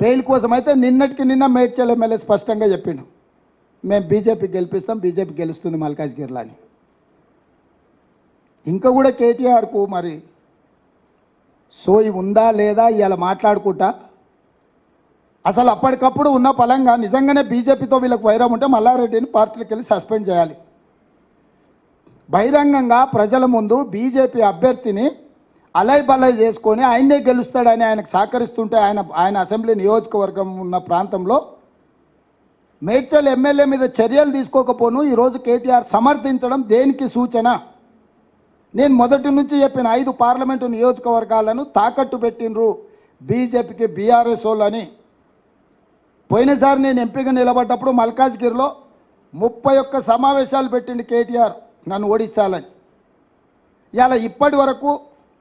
Bail కోసం అయితే నిన్నటికి నిన్న మేడ్చల్ ఎమ్మెల్యే స్పష్టంగా చెప్పిండు. మేము బీజేపీ గెలిపిస్తాం బీజేపీ గెలుస్తుంది మల్కాజ్గిరిలో అని ఇంకా కూడా కేటీఆర్కు మరి సోయి ఉందా లేదా ఇలా మాట్లాడుకుంటా. అసలు అప్పటికప్పుడు ఉన్న పలంగా నిజంగానే బీజేపీతో వీళ్ళకి వైరం ఉంటే మల్లారెడ్డిని పార్టీలకు వెళ్ళి సస్పెండ్ చేయాలి. బహిరంగంగా ప్రజల ముందు బీజేపీ అభ్యర్థిని అలై బలై చేసుకొని ఆయనే గెలుస్తాడని ఆయనకు సహకరిస్తుంటే ఆయన ఆయన అసెంబ్లీ నియోజకవర్గం ఉన్న ప్రాంతంలో మేడ్చల్ ఎమ్మెల్యే మీద చర్యలు తీసుకోకపోను. ఈరోజు కేటీఆర్ సమర్థించడం దేనికి సూచన? నేను మొదటి నుంచి చెప్పిన ఐదు పార్లమెంటు నియోజకవర్గాలను తాకట్టు పెట్టినరు బీజేపీకి బీఆర్ఎస్ వాళ్ళని. పోయినసారి నేను ఎంపీగా నిలబడ్డప్పుడు మల్కాజ్గిరిలో ముప్పై ఒక్క సమావేశాలు పెట్టింది కేటీఆర్ నన్ను ఓడించాలని. ఇలా ఇప్పటి వరకు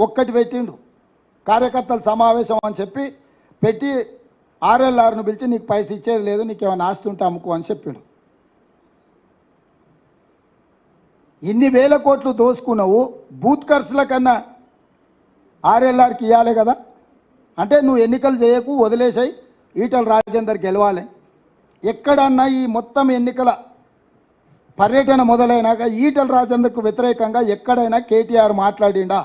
ఒక్కటి పెట్టిండు. కార్యకర్తల సమావేశం అని చెప్పి పెట్టి ఆర్ఎల్ఆర్ను పిలిచి నీకు పైసలు ఇచ్చేది లేదు నీకు ఏమైనా ఆస్తి ఉంటే అమ్ముకో అని చెప్పిండు. ఇన్ని వేల కోట్లు దోసుకున్నావు బూత్ ఖర్చుల కన్నా ఆర్ఎల్ఆర్కి ఇవ్వాలి కదా. అంటే నువ్వు ఎన్నికలు చేయకు వదిలేసాయి ఈటల రాజేందర్ గెలవాలి. ఎక్కడన్నా ఈ మొత్తం ఎన్నికల పర్యటన మొదలైనాక ఈటల రాజేందర్కు వ్యతిరేకంగా ఎక్కడైనా కేటీఆర్ మాట్లాడిండా?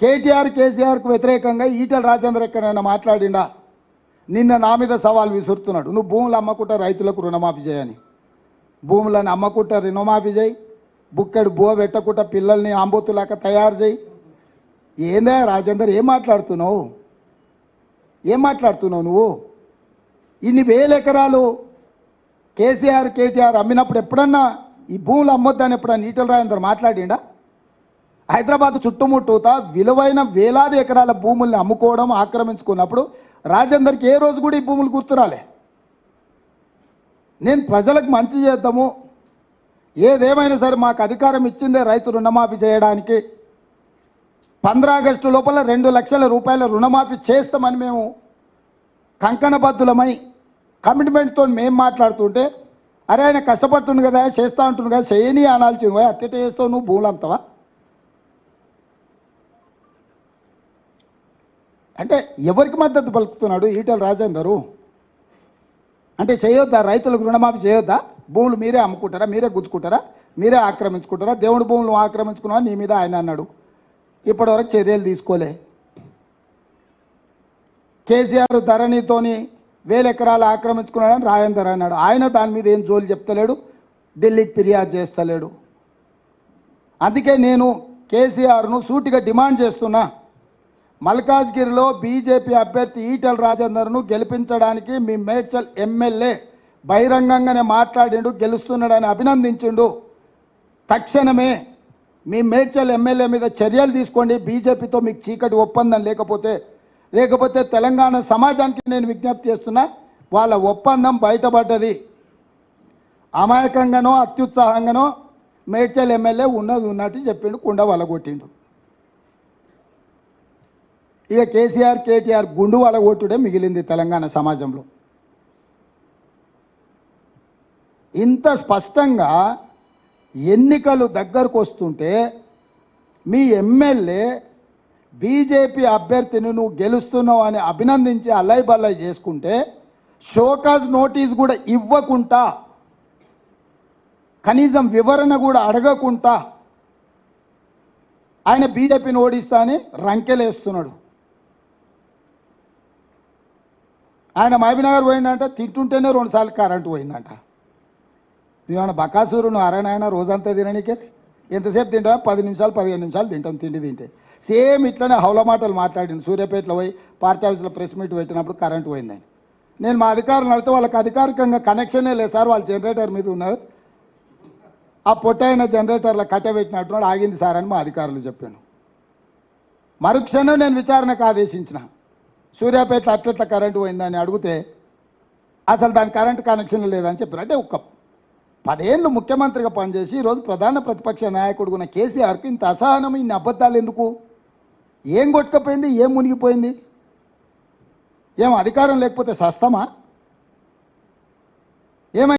కేటీఆర్ కేసీఆర్కు వ్యతిరేకంగా ఈటల రాజేందర్ ఎక్కడైనా మాట్లాడిండా? నిన్న నా మీద సవాల్ విసురుతున్నాడు. నువ్వు భూములు అమ్మకుంటా రైతులకు రుణమాఫీ చేయని. భూములను అమ్మకుంటా రుణమాఫీ చేయి. బుక్కడు బో పెట్టకుండా పిల్లల్ని ఆంబోతులాక తయారు చేయి. ఏందా రాజేందర్ ఏం మాట్లాడుతున్నావు? ఏం మాట్లాడుతున్నావు నువ్వు? ఇన్ని వేల ఎకరాలు కేసీఆర్ కేటీఆర్ అమ్మినప్పుడు ఎప్పుడన్నా ఈ భూములు అమ్మొద్దని ఎప్పుడన్నా ఈటల రాజేందర్ మాట్లాడిండా? హైదరాబాద్ చుట్టుముట్టూత విలువైన వేలాది ఎకరాల భూముల్ని అమ్ముకోవడం ఆక్రమించుకున్నప్పుడు రాజేందర్కి ఏ రోజు కూడా ఈ భూములు గుర్తురాలే. నేను ప్రజలకు మంచి చేద్దాము. ఏదేమైనా సరే మాకు అధికారం ఇచ్చిందే రైతు రుణమాఫీ చేయడానికి. పంద్రా ఆగస్టు లోపల రెండు లక్షల రూపాయల రుణమాఫీ చేస్తామని మేము కంకణబద్ధులమై కమిట్మెంట్తో మేము మాట్లాడుతుంటే అరే ఆయన కష్టపడుతుండు కదా చేస్తా ఉంటుంది కదా చేయని అనాల్సింది. పోయి చేస్తావు నువ్వు భూములు అమ్ముతావా? అంటే ఎవరికి మద్దతు పలుకుతున్నాడు? ఈటల రాజేందరు. అంటే చేయొద్దా? రైతులకు రుణమాఫీ చేయొద్దా? భూములు మీరే అమ్ముకుంటారా? మీరే గుచ్చుకుంటారా? మీరే ఆక్రమించుకుంటారా? దేవుడి భూములు ఆక్రమించుకున్నా నీ మీద ఆయన అన్నాడు. ఇప్పటివరకు చర్యలు తీసుకోలే. కేసీఆర్ ధరణితోని వేల ఎకరాలు ఆక్రమించుకున్నాడని రాజేందర్ అన్నాడు. ఆయన దాని మీద ఏం జోలి చెప్తలేడు? ఢిల్లీకి ఫిర్యాదు చేస్తలేడు. అందుకే నేను కేసీఆర్ను సూటిగా డిమాండ్ చేస్తున్నా. మల్కాజ్గిరిలో బీజేపీ అభ్యర్థి ఈటల రాజేందర్ను గెలిపించడానికి మీ మేడ్చల్ ఎమ్మెల్యే బహిరంగంగానే మాట్లాడిండు గెలుస్తున్నాడని అభినందించిండు. తక్షణమే మీ మేడ్చల్ ఎమ్మెల్యే మీద చర్యలు తీసుకోండి. బీజేపీతో మీకు చీకటి ఒప్పందం లేకపోతే లేకపోతే తెలంగాణ సమాజానికి నేను విజ్ఞప్తి చేస్తున్నా వాళ్ళ ఒప్పందం బయటపడ్డది. అమాయకంగానో అత్యుత్సాహంగానో మేడ్చల్ ఎమ్మెల్యే ఉన్నది ఉన్నట్టు చెప్పిండు కుండ వాళ్ళ కొట్టిండు ఇక కేసీఆర్ కేటీఆర్ గుండు వలగొట్టుడే మిగిలింది తెలంగాణ సమాజంలో. ఇంత స్పష్టంగా ఎన్నికలు దగ్గరకు వస్తుంటే మీ ఎమ్మెల్యే బీజేపీ అభ్యర్థిని నువ్వు గెలుస్తున్నావు అని అభినందించి అల్లై చేసుకుంటే షోకాజ్ నోటీస్ కూడా ఇవ్వకుండా కనీసం వివరణ కూడా అడగకుండా ఆయన బీజేపీని ఓడిస్తా అని రంకెలేస్తున్నాడు. ఆయన మహబీనగర్ పోయిందంట తింటుంటేనే రెండుసార్లు కరెంటు పోయిందంట. నువ్వేమన్నా బకాసూరు నువ్వు అరణాయన రోజంతా తిననీకే? ఎంతసేపు తింటావా? పది నిమిషాలు పదిహేను నిమిషాలు తింటాం తిండి తింటే. సేమ్ ఇట్లనే హౌల మాటలు మాట్లాడింది. సూర్యాపేటలో పోయి పార్టీ ఆఫీస్లో ప్రెస్ మీట్ పెట్టినప్పుడు కరెంటు పోయిందని. నేను మా అధికారులు అడిగితే వాళ్ళకి అధికారికంగా కనెక్షనే లేదు సార్ వాళ్ళు జనరేటర్ మీద ఉన్నారు. ఆ పొట్టైన జనరేటర్ల కట్టబెట్టినట్టున్నాడు ఆగింది సార్ అని మా అధికారులు చెప్పాను. మరుక్షణం నేను విచారణకు ఆదేశించిన. సూర్యాపేట అట్లట్ల కరెంటు పోయిందని అడిగితే అసలు దాని కరెంటు కనెక్షన్ లేదని చెప్పారు. అంటే ఒక పదేళ్ళు ముఖ్యమంత్రిగా పనిచేసి ఈరోజు ప్రధాన ప్రతిపక్ష నాయకుడు ఉన్న కేసీఆర్కి ఇంత అసహనం ఇన్ని అబద్ధాలు ఎందుకు? ఏం కొట్టుకపోయింది? ఏం మునిగిపోయింది? ఏం అధికారం లేకపోతే సస్తమా? ఏమై